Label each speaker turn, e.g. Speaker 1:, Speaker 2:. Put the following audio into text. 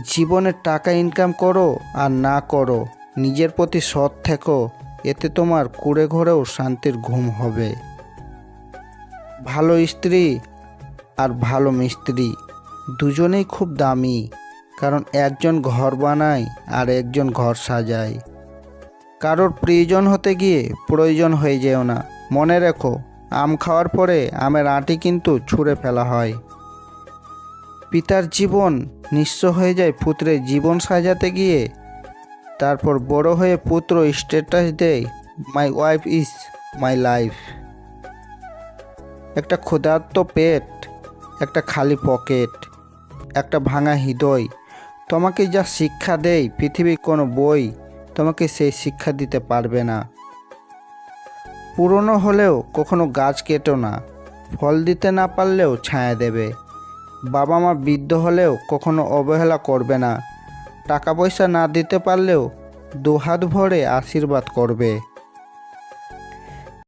Speaker 1: জীবনে টাকা ইনকাম করো আর না করো, নিজের প্রতি সৎ থেকো, এতে তোমার কুড়ে ঘরেও শান্তির ঘুম হবে। ভালো স্ত্রী আর ভালো মিস্ত্রি দুজনেই খুব দামি, কারণ একজন ঘর বানায় আর একজন ঘর সাজায়। কারোর প্রয়োজন হতে গিয়ে প্রয়োজন হয়ে যেও না। মনে রেখো, আম খাওয়ার পরে আমের আঁটি কিন্তু ছুঁড়ে ফেলা হয়। পিতার জীবন নিঃস্ব হয়ে যায় পুত্রের জীবন সাজাতে গিয়ে। তারপর বড় হয়ে পুত্র স্ট্যাটাস দেয় my wife is my life একটা ক্ষুধার্ত পেট, একটা খালি পকেট, একটা ভাঙা হৃদয়। তোমাকে যা শিক্ষা দেয় পৃথিবীর কোনো বই, তোমাকে সেই শিক্ষা দিতে পারবে না। পুরনো হলেও কখনো গাছ কেটো না, ফল দিতে না পারলেও ছায়া দেবে। বাবা মা বৃদ্ধ হলেও কখনো অবহেলা করবে না। টাকা পয়সা না দিতে পারলেও দুহাত ভরে আশীর্বাদ করবে।